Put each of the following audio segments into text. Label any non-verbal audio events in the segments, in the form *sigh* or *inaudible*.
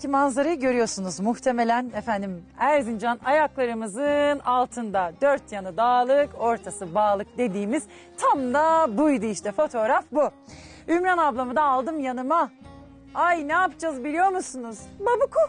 Buradaki manzarayı görüyorsunuz muhtemelen efendim Erzincan ayaklarımızın altında dört yanı dağlık ortası bağlık dediğimiz tam da buydu işte fotoğraf bu. Ümran ablamı da aldım yanıma. Ay ne yapacağız biliyor musunuz? Babuku.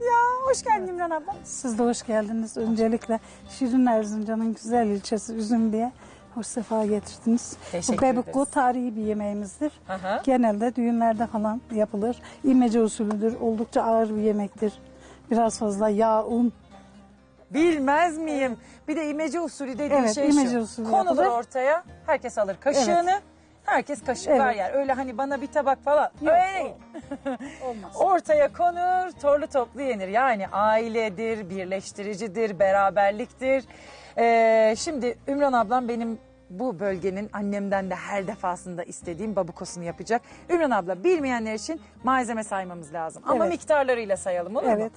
Ya hoş geldin Ümran abla. Siz de hoş geldiniz. Öncelikle Şirin Erzincan'ın güzel ilçesi Üzümlü'ye hoş sefa getirdiniz. Teşekkür Bu ederiz. tarihi bir yemeğimizdir. Aha. Genelde düğünlerde falan yapılır. İmece usulüdür. Oldukça ağır bir yemektir. Biraz fazla yağ, un. Bilmez miyim? Bir de imece usulü dediği Evet, şey imece şu. usulü Konulur yapılır. ortaya, herkes alır kaşığını. Herkes kaşıklar Evet. yer. Öyle hani bana bir tabak falan. Yok, Öyle değil. Olmaz. *laughs* Ortaya konur, torlu toplu yenir. Yani ailedir, birleştiricidir, beraberliktir. Ee, şimdi Ümran ablam benim bu bölgenin annemden de her defasında istediğim babukosunu yapacak. Ümran abla bilmeyenler için malzeme saymamız lazım. Ama Evet. miktarlarıyla sayalım olur mu? Evet.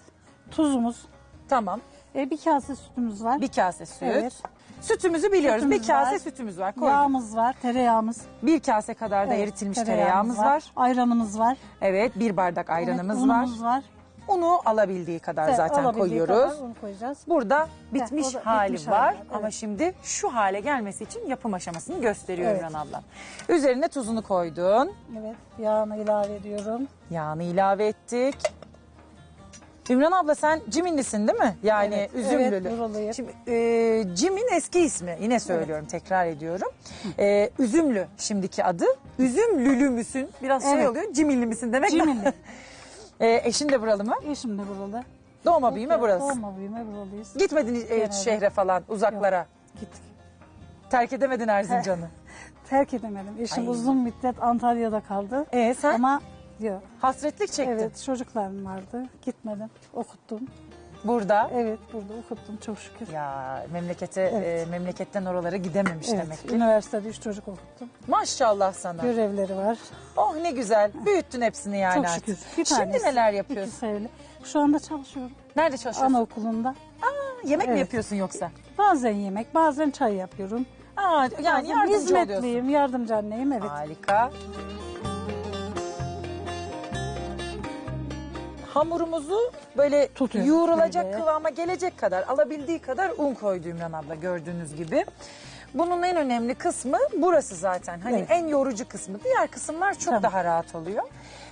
Tuzumuz. Tamam. E, bir kase sütümüz var. Bir kase süt. Evet. Sütümüzü biliyoruz. Sütümüz bir kase var. sütümüz var. Koyduk. Yağımız var, tereyağımız. Bir kase kadar da Evet, eritilmiş tereyağımız var. Ayranımız var. Evet, bir bardak ayranımız evet, var. unumuz var. Unu alabildiği kadar Evet, zaten koyuyoruz. kadar un koyacağız. Burada bitmiş da hali bitmiş var hali var, ama evet. şimdi şu hale gelmesi için yapım aşamasını gösteriyor Evet. Ümran ablam. Üzerine tuzunu koydun. Evet, yağını ilave ediyorum. Yağını ilave ettik. Ümran abla sen Ciminlisin değil mi? Yani Evet, Üzümlülü. evet, buralıyım. Şimdi e, Cimin eski ismi. Yine söylüyorum, tekrar ediyorum. E, Üzümlü şimdiki adı. Üzümlülü müsün? Biraz şey Evet. oluyor. Ciminli misin demek. Ciminli. *laughs* e, eşin de buralı mı? Eşim de buralı. Doğma büyüme burası. Doğma büyüme buralıyız. Gitmedin e, Genelde. şehre falan, uzaklara. Gittik. Terk edemedin Erzincan'ı. *laughs* Terk edemedim. Eşim Ay. uzun müddet Antalya'da kaldı. E sen Ama yok. hasretlik çektin. Evet çocuklarım vardı. Gitmedim. Okuttum. Burada. Evet burada okuttum çok şükür. Ya memlekete Evet. e, memleketten oralara gidememiş evet, demek ki. üniversitede üç çocuk okuttum. Maşallah sana. Görevleri var. Oh ne güzel. Büyüttün hepsini yani çok artık. şükür. Bir Şimdi tanesi, neler yapıyorsun? sayılı. Şu anda çalışıyorum. Nerede çalışıyorsun? Anaokulunda. Yemek mi Evet. yapıyorsun yoksa? Bazen yemek, bazen çay yapıyorum. Aa, yani Bazen yardımcı oluyorsun. hizmetliyim, yardımcı anneyim evet. Harika. Hamurumuzu böyle Tutuyoruz yoğrulacak böyle. kıvama gelecek kadar alabildiği kadar un koydu Ümran abla gördüğünüz gibi. Bunun en önemli kısmı burası zaten. Hani Evet. en yorucu kısmı. Diğer kısımlar çok Tamam. daha rahat oluyor.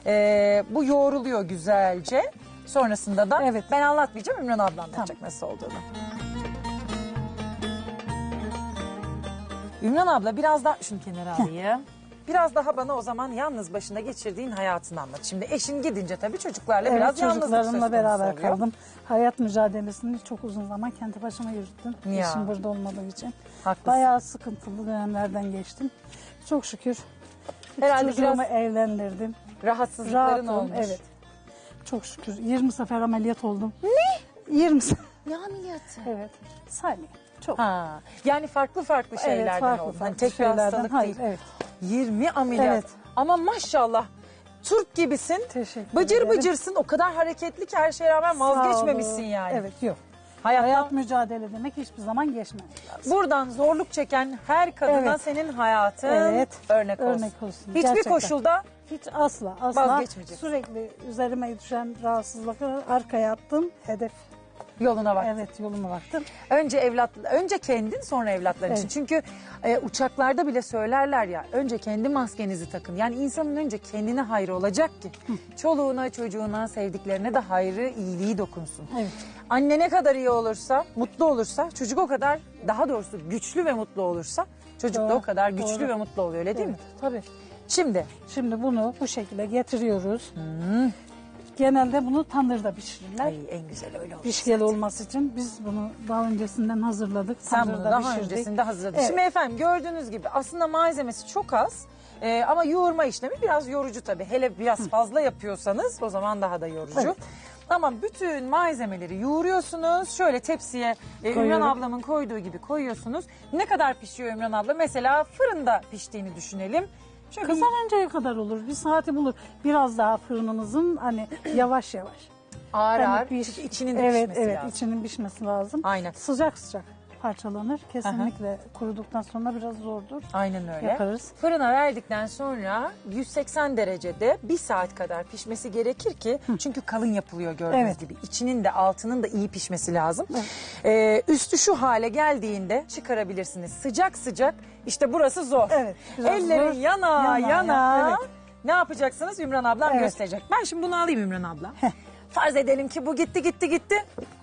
Ee, bu yoğruluyor güzelce. Sonrasında da Evet. ben anlatmayacağım Ümran ablam anlatacak nasıl olduğunu. Ümran abla biraz daha şunu kenara alayım. Biraz daha bana o zaman yalnız başına geçirdiğin hayatını anlat. Şimdi eşin gidince tabii çocuklarla Evet, biraz yalnızlık söz çocuklarımla konusu beraber oluyor. kaldım. Hayat mücadelesini çok uzun zaman kendi başıma yürüttüm. Ya. Eşim burada olmadığı için. Haklısın. Bayağı sıkıntılı dönemlerden geçtim. Çok şükür. Herhalde Çocuğumu biraz evlendirdim. rahatsızlıkların Rahatım. olmuş. Evet. Çok şükür. 20 sefer ameliyat oldum. Ne? 20 sefer. *laughs* Ne ameliyatı? Evet. Saymayın. Çok. Ha, yani farklı farklı şeylerden oldu. Hani tek bir şeylerden. hastalık Hayır, değil. evet. 20 ameliyat. Evet. Ama maşallah Türk gibisin. Teşekkür Bıcır ederim. bıcırsın. O kadar hareketli ki her şeye rağmen Sağ vazgeçmemişsin olun. yani. Evet yok. Hayattan Hayat mücadele demek hiçbir zaman lazım. buradan zorluk çeken her kadına Evet. senin hayatın Evet. örnek olsun. Örnek olsun. Hiçbir Gerçekten. koşulda Hiç asla asla Vazgeçmeyeceksin. sürekli üzerime düşen rahatsızlıkları arkaya attım. Hedef yoluna bak. evet yoluma baktım. Önce evlat, önce kendin sonra evlatların için. Evet. Çünkü e, uçaklarda bile söylerler ya önce kendi maskenizi takın. Yani insanın önce kendine hayrı olacak ki çoluğuna, çocuğuna, sevdiklerine de hayrı, iyiliği dokunsun. Evet. Anne ne kadar iyi olursa, mutlu olursa, çocuk o kadar daha doğrusu güçlü ve mutlu olursa çocuk da Doğru, o kadar güçlü doğru. ve mutlu oluyor öyle değil evet, mi? Tabii. Şimdi Şimdi bunu bu şekilde getiriyoruz. Genelde bunu tandırda pişirirler. ay en güzel öyle olur. Pişkeli olması için biz bunu daha öncesinden hazırladık. Sen bunu daha pişirdik. öncesinde hazırladın. Evet. Şimdi efendim gördüğünüz gibi aslında malzemesi çok az. Ee, ama yoğurma işlemi biraz yorucu tabii. Hele biraz fazla yapıyorsanız o zaman daha da yorucu. Evet. Ama bütün malzemeleri yoğuruyorsunuz. Şöyle tepsiye e, Ümran ablamın koyduğu gibi koyuyorsunuz. Ne kadar pişiyor Ümran abla? Mesela fırında piştiğini düşünelim. Bir- Kızarıncaya kadar olur. Bir saati bulur. Biraz daha fırınımızın hani yavaş yavaş. ağır Hani ağır. piş- içinin de evet, pişmesi evet, lazım. içinin pişmesi lazım. Aynen. Sıcak sıcak. Parçalanır. Kesinlikle kuruduktan sonra biraz zordur. Aynen öyle. Yaparız. Fırına verdikten sonra 180 derecede bir saat kadar pişmesi gerekir ki çünkü kalın yapılıyor gördüğünüz Evet. gibi. İçinin de altının da iyi pişmesi lazım. Ee, üstü şu hale geldiğinde çıkarabilirsiniz. Sıcak sıcak işte burası zor. Evet, biraz Ellerin zor. yana yana. Yana, evet. Ne yapacaksınız Ümran ablam Evet. gösterecek. Ben şimdi bunu alayım Ümran abla. Farz edelim ki bu gitti gitti gitti.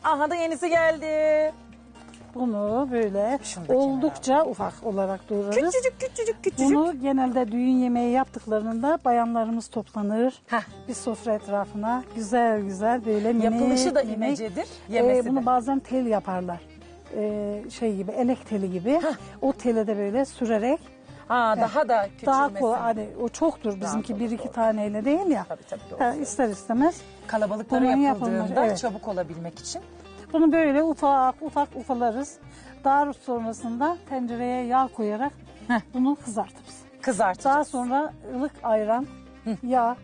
Aha da yenisi geldi. Bunu böyle oldukça ufak olarak doğrarız. Küçücük küçücük küçücük. Bunu genelde düğün yemeği yaptıklarında bayanlarımız toplanır. Heh. Bir sofra etrafına güzel güzel böyle minik Yapılışı da minik, imecedir, e, yemesi bunu de. bazen tel yaparlar. E, şey gibi elek teli gibi. O tele de böyle sürerek Ha, daha da küçülmesi. daha kolay hani o çoktur bizimki bir iki doğru. taneyle değil ya. Tabii tabii doğru. Ha, ister istemez. Kalabalıklara Bunun yapıldığında evet. çabuk olabilmek için. Bunu böyle ufak ufak ufalarız. Daha sonrasında tencereye yağ koyarak Heh. bunu kızartırız. Kızartacağız. Daha sonra ılık ayran, yağ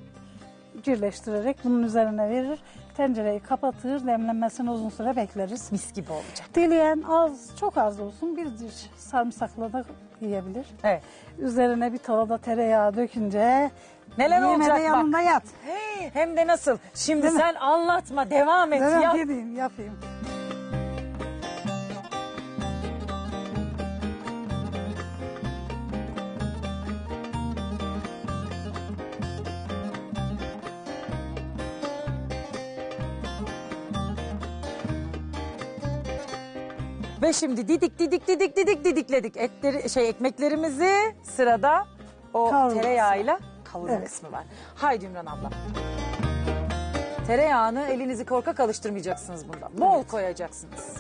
birleştirerek bunun üzerine verir. Tencereyi kapatır, demlenmesini uzun süre bekleriz. mis gibi olacak. Dileyen az, çok az olsun bir diş sarımsakla da yiyebilir. Evet. Üzerine bir tavada tereyağı dökünce Neler olacak bak. yanında yat. Hey, hem de nasıl? Şimdi Değil mi? sen anlatma, devam et. Devam yap. edeyim, yapayım. Ve şimdi didik didik didik didik didikledik. Etleri, şey ekmeklerimizi sırada o Kavrulması. tereyağıyla kavurma Evet. kısmı var. Haydi Ümran abla. Tereyağını elinizi korkak alıştırmayacaksınız bunda. Bol koyacaksınız.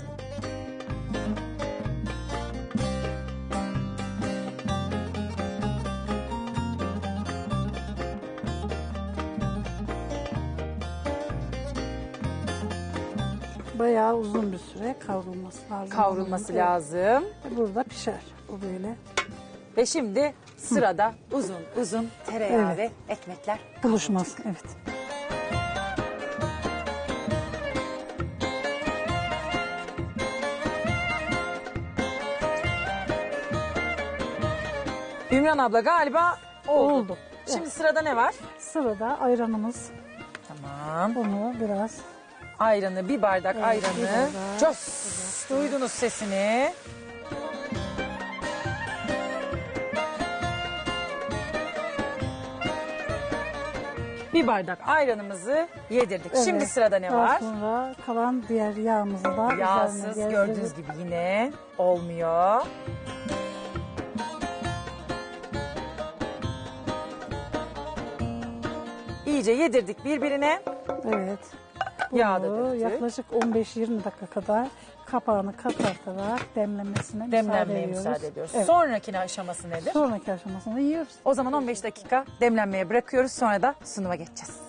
Bayağı uzun bir süre kavrulması lazım. Kavrulması Evet. lazım. Burada pişer. O böyle Ve şimdi sırada uzun uzun tereyağı Evet. ve ekmekler. buluşmaz. Evet. Ümran abla galiba oldu. Oldu. Şimdi sırada ne var? Sırada ayranımız. Tamam. Bunu biraz Ayranı, bir bardak Evet, ayranı. Cos. Duydunuz sesini. Bir bardak ayranımızı yedirdik. Şimdi Evet. sırada ne daha var? sonra kalan diğer yağımızı da Yağsız gördüğünüz gibi yine olmuyor. İyice yedirdik birbirine. Evet. Bunu döktük. yaklaşık 15-20 dakika kadar kapağını kapatarak demlenmesine müsaade Demlenmeye ediyoruz. müsaade ediyoruz. Evet. Sonraki aşaması nedir? Sonraki aşamasında yiyoruz. O zaman 15 dakika demlenmeye bırakıyoruz. Sonra da sunuma geçeceğiz.